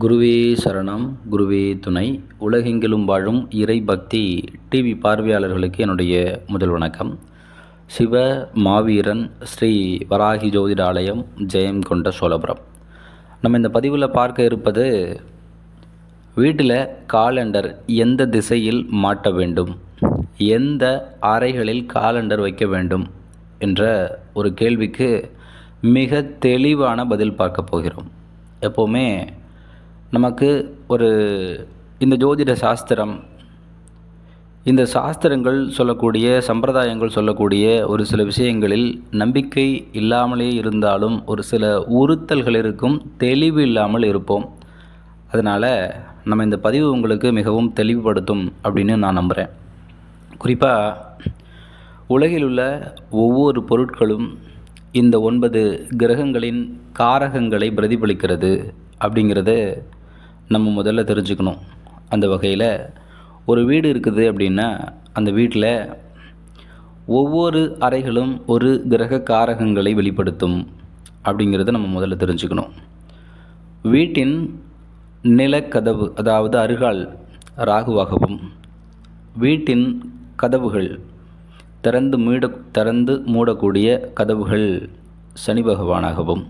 குருவே சரணம் குருவே துணை. உலகெங்கிலும் வாழும் இறை பக்தி டிவி பார்வையாளர்களுக்கு என்னுடைய முதல் வணக்கம். சிவ மாவீரன் ஸ்ரீ வராகி ஜோதிட ஆலயம் ஜெயம் கொண்ட சோழபுரம். நம்ம இந்த பதிவில் பார்க்க இருப்பது வீட்டில் காலண்டர் எந்த திசையில் மாட்ட வேண்டும்? எந்த அறைகளில் காலண்டர் வைக்க வேண்டும்? என்ற ஒரு கேள்விக்கு மிக தெளிவான பதில் பார்க்க போகிறோம். எப்போவுமே நமக்கு ஒரு இந்த ஜோதிட சாஸ்திரம் இந்த சாஸ்திரங்கள் சொல்லக்கூடிய சம்பிரதாயங்கள் சொல்லக்கூடிய ஒரு சில விஷயங்களில் நம்பிக்கை இல்லாமலே இருந்தாலும் ஒரு சில உறுத்தல்கள் இருக்கும் தெளிவு இல்லாமல் இருப்போம். அதனால் நம்ம இந்த பதிவு உங்களுக்கு மிகவும் தெளிவுபடுத்தும் அப்படின்னு நான் நம்புகிறேன் குறிப்பாக உலகில் உள்ள ஒவ்வொரு பொருட்களும் இந்த ஒன்பது கிரகங்களின் காரகங்களை பிரதிபலிக்கிறது அப்படிங்கிறத நம்ம முதல்ல தெரிஞ்சுக்கணும். அந்த வகையில் ஒரு வீடு இருக்குது அப்படின்னா அந்த வீட்டில் ஒவ்வொரு அறைகளும் ஒரு கிரக காரகங்களை வெளிப்படுத்தும் அப்படிங்கிறத நம்ம முதல்ல தெரிஞ்சுக்கணும். வீட்டின் நிலக்கதவு அதாவது அருகால் ராகுவாகவும் வீட்டின் கதவுகள் திறந்து மீட திறந்து மூடக்கூடிய கதவுகள் சனி பகவானாகவும்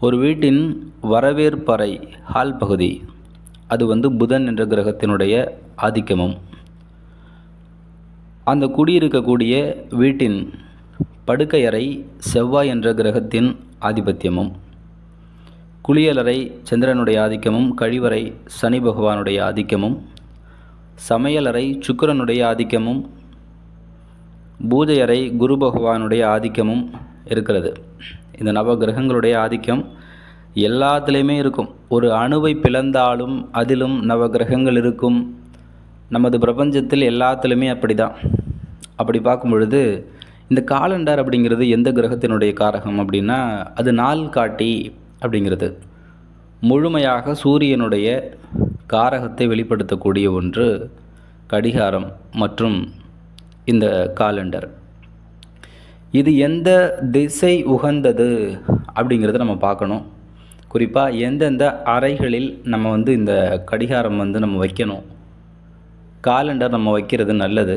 ஒரு வீட்டின் வரவேற்பறை ஹால் பகுதி. அது வந்து புதன் என்ற கிரகத்தினுடைய ஆதிக்கமும். அந்த குடியிருக்கக்கூடிய வீட்டின் படுக்கையறை செவ்வாய் என்ற கிரகத்தின் ஆதிபத்தியமும். குளியலறை சந்திரனுடைய ஆதிக்கமும் கழிவறை சனி பகவானுடைய ஆதிக்கமும் சமையலறை சுக்கிரனுடைய ஆதிக்கமும் பூஜையறை குரு பகவானுடைய ஆதிக்கமும் இருக்கிறது. இந்த நவ கிரகங்களுடைய ஆதிக்கம் எல்லாத்துலேயுமே இருக்கும். ஒரு அணுவை பிளந்தாலும் அதிலும் நவ கிரகங்கள் இருக்கும். நமது பிரபஞ்சத்தில் எல்லாத்துலேயுமே அப்படி தான் அப்படி பார்க்கும் பொழுது இந்த காலண்டர் அப்படிங்கிறது எந்த கிரகத்தினுடைய காரகம் அப்படின்னா அது நாள் காட்டி அப்படிங்கிறது. முழுமையாக சூரியனுடைய காரகத்தை வெளிப்படுத்தக்கூடிய ஒன்று கடிகாரம் மற்றும் இந்த காலண்டர். இது எந்த திசை உகந்தது அப்படிங்கிறத நம்ம பார்க்கணும். குறிப்பாக எந்தெந்த அறைகளில் நம்ம வந்து இந்த கடிகாரம் வந்து நம்ம வைக்கணும். காலண்டர் நம்ம வைக்கிறது நல்லது.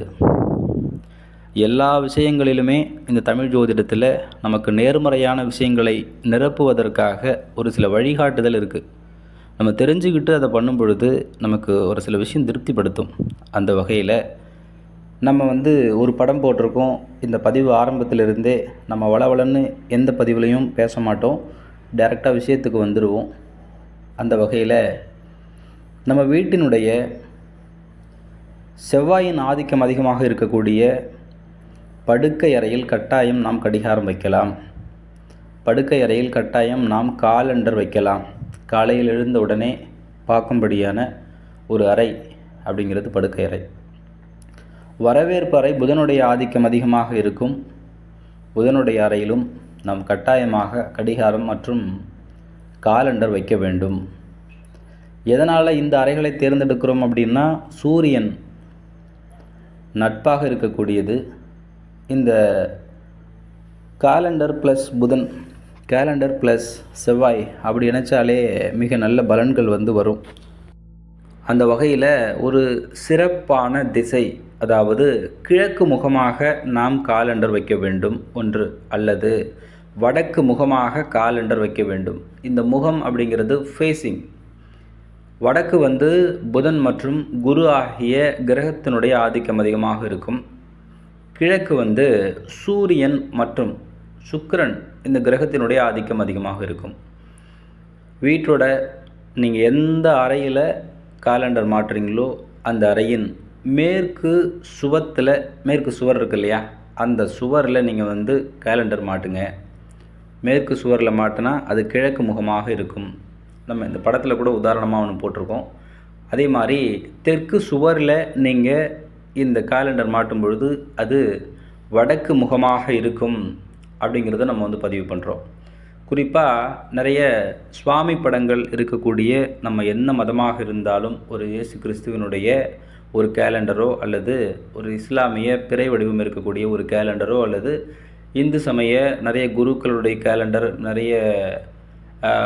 எல்லா விஷயங்களிலுமே இந்த தமிழ் ஜோதிடத்தில் நமக்கு நேர்மறையான விஷயங்களை நிரப்புவதற்காக ஒரு சில வழிகாட்டுதல் இருக்குது நம்ம தெரிஞ்சுக்கிட்டு அதை பண்ணும் பொழுது நமக்கு ஒரு சில விஷயம் திருப்திப்படுத்தும். அந்த வகையில் நம்ம வந்து ஒரு படம் போட்டிருக்கோம். இந்த பதிவு ஆரம்பத்திலிருந்தே நம்ம வளவளன்னு எந்த பதிவுலையும் பேச மாட்டோம். டைரெக்டாக விஷயத்துக்கு வந்துடுவோம் அந்த வகையில் நம்ம வீட்டினுடைய செவ்வாயின் ஆதிக்கம் அதிகமாக இருக்கக்கூடிய படுக்கை அறையில் கட்டாயம் நாம் கடிகாரம் வைக்கலாம். படுக்கை அறையில் கட்டாயம் நாம் காலண்டர் வைக்கலாம். காலையில் எழுந்த உடனே பார்க்கும்படியான ஒரு அறை அப்படிங்கிறது படுக்கை அறை. வரவேற்பு அறை புதனுடைய ஆதிக்கம் அதிகமாக இருக்கும். புதனுடைய அறையிலும் நாம் கட்டாயமாக கடிகாரம் மற்றும் காலண்டர் வைக்க வேண்டும். எதனால் இந்த அறைகளை தேர்ந்தெடுக்கிறோம் அப்படின்னா சூரியன் நட்பாக இருக்கக்கூடியது. இந்த காலண்டர் ப்ளஸ் புதன் கேலண்டர் ப்ளஸ் செவ்வாய் அப்படி நினச்சாலே மிக நல்ல பலன்கள் வந்து வரும். அந்த வகையில் ஒரு சிறப்பான திசை அதாவது கிழக்கு முகமாக நாம் காலண்டர் வைக்க வேண்டும். ஒன்று அல்லது வடக்கு முகமாக காலண்டர் வைக்க வேண்டும். இந்த முகம் அப்படிங்கிறது ஃபேஸிங் வடக்கு வந்து புதன் மற்றும் குரு ஆகிய கிரகத்தினுடைய ஆதிக்கம் அதிகமாக இருக்கும். கிழக்கு வந்து சூரியன் மற்றும் சுக்கிரன் இந்த கிரகத்தினுடைய ஆதிக்கம் அதிகமாக இருக்கும். வீட்டோட நீங்கள் எந்த அறையில் காலண்டர் மாற்றுறீங்களோ அந்த அறையின் மேற்கு சுவத்தில் மேற்கு சுவர் இருக்கு இல்லையா? அந்த சுவரில் நீங்கள் வந்து கேலண்டர் மாட்டுங்க. மேற்கு சுவரில் மாட்டினா அது கிழக்கு முகமாக இருக்கும். நம்ம இந்த படத்தில் கூட உதாரணமாக ஒன்று போட்டிருக்கோம். அதே மாதிரி தெற்கு சுவரில் நீங்கள் இந்த காலண்டர் மாட்டும் பொழுது அது வடக்கு முகமாக இருக்கும் அப்படிங்கிறத நம்ம வந்து பதிவு பண்ணுறோம் குறிப்பாக நிறைய சுவாமி படங்கள் இருக்கக்கூடிய நம்ம என்ன மதமாக இருந்தாலும் ஒரு இயேசு கிறிஸ்துவனுடைய ஒரு கேலண்டரோ அல்லது ஒரு இஸ்லாமிய பிறை வடிவம் இருக்கக்கூடிய ஒரு கேலண்டரோ அல்லது இந்து சமய நிறைய குருக்களுடைய கேலண்டர் நிறைய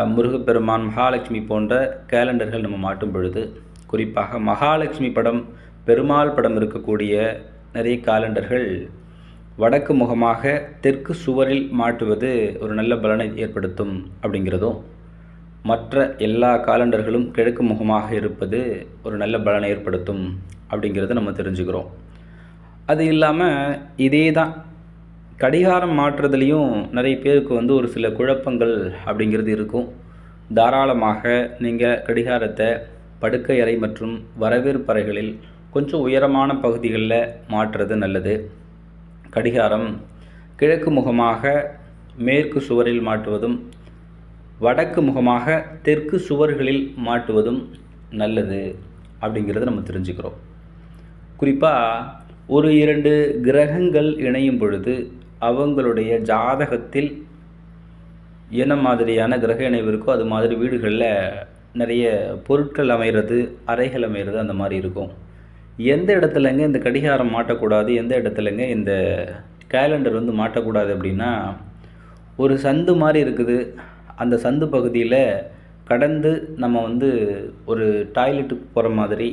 முருகப்பெருமான் மகாலட்சுமி போன்ற கேலண்டர்கள் நம்ம மாட்டும் பொழுது குறிப்பாக மகாலட்சுமி படம் பெருமாள் படம் இருக்கக்கூடிய நிறைய காலண்டர்கள் வடக்கு முகமாக தெற்கு சுவரில் மாட்டுவது ஒரு நல்ல பலனை ஏற்படுத்தும் அப்படிங்கிறதும் மற்ற எல்லா காலண்டர்களும் கிழக்கு முகமாக இருப்பது ஒரு நல்ல பலனை ஏற்படுத்தும் அப்படிங்கிறத நம்ம தெரிஞ்சுக்கிறோம். அது இல்லாமல் இதே தான் கடிகாரம் மாற்றுறதுலேயும் நிறைய பேருக்கு வந்து ஒரு சில குழப்பங்கள் அப்படிங்கிறது இருக்கும். தாராளமாக நீங்கள் கடிகாரத்தை படுக்கை அறை மற்றும் வரவேற்பறைகளில் கொஞ்சம் உயரமான பகுதிகளில் மாற்றுறது நல்லது. கடிகாரம் கிழக்கு முகமாக மேற்கு சுவரில் மாட்டுவதும் வடக்கு முகமாக தெற்கு சுவர்களில் மாட்டுவதும் நல்லது அப்படிங்கிறத நம்ம தெரிஞ்சுக்கிறோம். குறிப்பாக ஒரு இரண்டு கிரகங்கள் இணையும் பொழுது அவங்களுடைய ஜாதகத்தில் என்ன மாதிரியான கிரக இணைவு இருக்கோ அது மாதிரி வீடுகளில் நிறைய பொருட்கள் அமைகிறது அறைகள் அமைகிறது அந்த மாதிரி இருக்கும். எந்த இடத்துலங்க இந்த கடிகாரம் மாட்டக்கூடாது எந்த இடத்துலங்க இந்த கேலண்டர் வந்து மாட்டக்கூடாது அப்படின்னா ஒரு சந்து மாதிரி இருக்குது. அந்த சந்து பகுதியில் கடந்து நம்ம வந்து ஒரு டாய்லெட்டுக்கு போகிற மாதிரி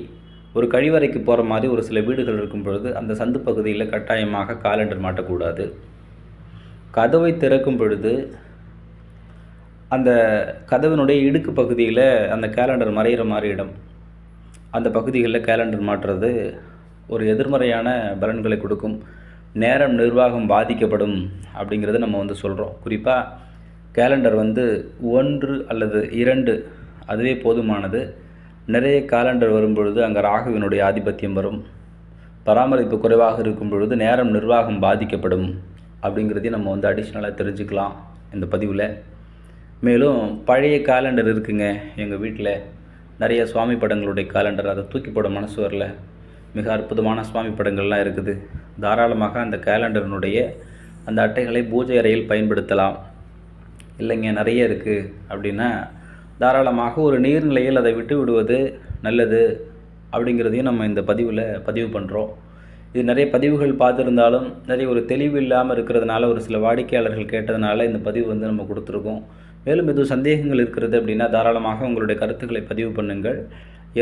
ஒரு கழிவறைக்கு போகிற மாதிரி ஒரு சில வீடுகள் இருக்கும் பொழுது அந்த சந்து பகுதியில் கட்டாயமாக காலண்டர் மாட்டக்கூடாது. கதவை திறக்கும் பொழுது அந்த கதவினுடைய இடுக்கு பகுதியில் அந்த கேலண்டர் மறையிற மாதிரி இடம். அந்த பகுதிகளில் கேலண்டர் மாற்றுறது ஒரு எதிர்மறையான பலன்களை கொடுக்கும். நேரம் நிர்வாகம் பாதிக்கப்படும் அப்படிங்கிறத நம்ம வந்து சொல்கிறோம் குறிப்பாக கேலண்டர் வந்து ஒன்று அல்லது இரண்டு அதுவே போதுமானது. நிறைய காலண்டர் வரும்பொழுது அங்கே ராகுவினுடைய ஆதிபத்தியம் வரும். பராமரிப்பு குறைவாக இருக்கும் பொழுது நேரம் நிர்வாகம் பாதிக்கப்படும் அப்படிங்கிறதையும் நம்ம வந்து அடிஷ்னலாக தெரிஞ்சுக்கலாம் இந்த பதிவில். மேலும் பழைய காலண்டர் இருக்குங்க எங்கள் வீட்டில் நிறைய சுவாமி படங்களுடைய காலண்டர் அதை தூக்கி போட மனசு வரல. மிக அற்புதமான சுவாமி படங்கள்லாம் இருக்குது. தாராளமாக அந்த கேலண்டரினுடைய அந்த அட்டைகளை பூஜை அறையில் பயன்படுத்தலாம். இல்லைங்க நிறைய இருக்குது அப்படின்னா தாராளமாக ஒரு நீர்நிலையில் அதை விட்டு விடுவது நல்லது அப்படிங்கிறதையும் நம்ம இந்த பதிவில் பதிவு பண்ணுறோம் இது நிறைய பதிவுகள் பார்த்துருந்தாலும் நிறைய ஒரு தெளிவு இல்லாமல் இருக்கிறதுனால ஒரு சில வாடிக்கையாளர்கள் கேட்டதுனால இந்த பதிவு வந்து நம்ம கொடுத்துருக்கோம். மேலும் எதுவும் சந்தேகங்கள் இருக்கிறது அப்படின்னா தாராளமாக உங்களுடைய கருத்துக்களை பதிவு பண்ணுங்கள்.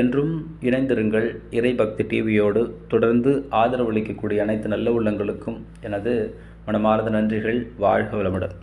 என்றும் இணைந்திருங்கள். இறைபக்தி டிவியோடு தொடர்ந்து ஆதரவளிக்கக்கூடிய அனைத்து நல்ல உள்ளங்களுக்கும் எனது மனமார்ந்த நன்றிகள். வாழ்க வளமுடன்.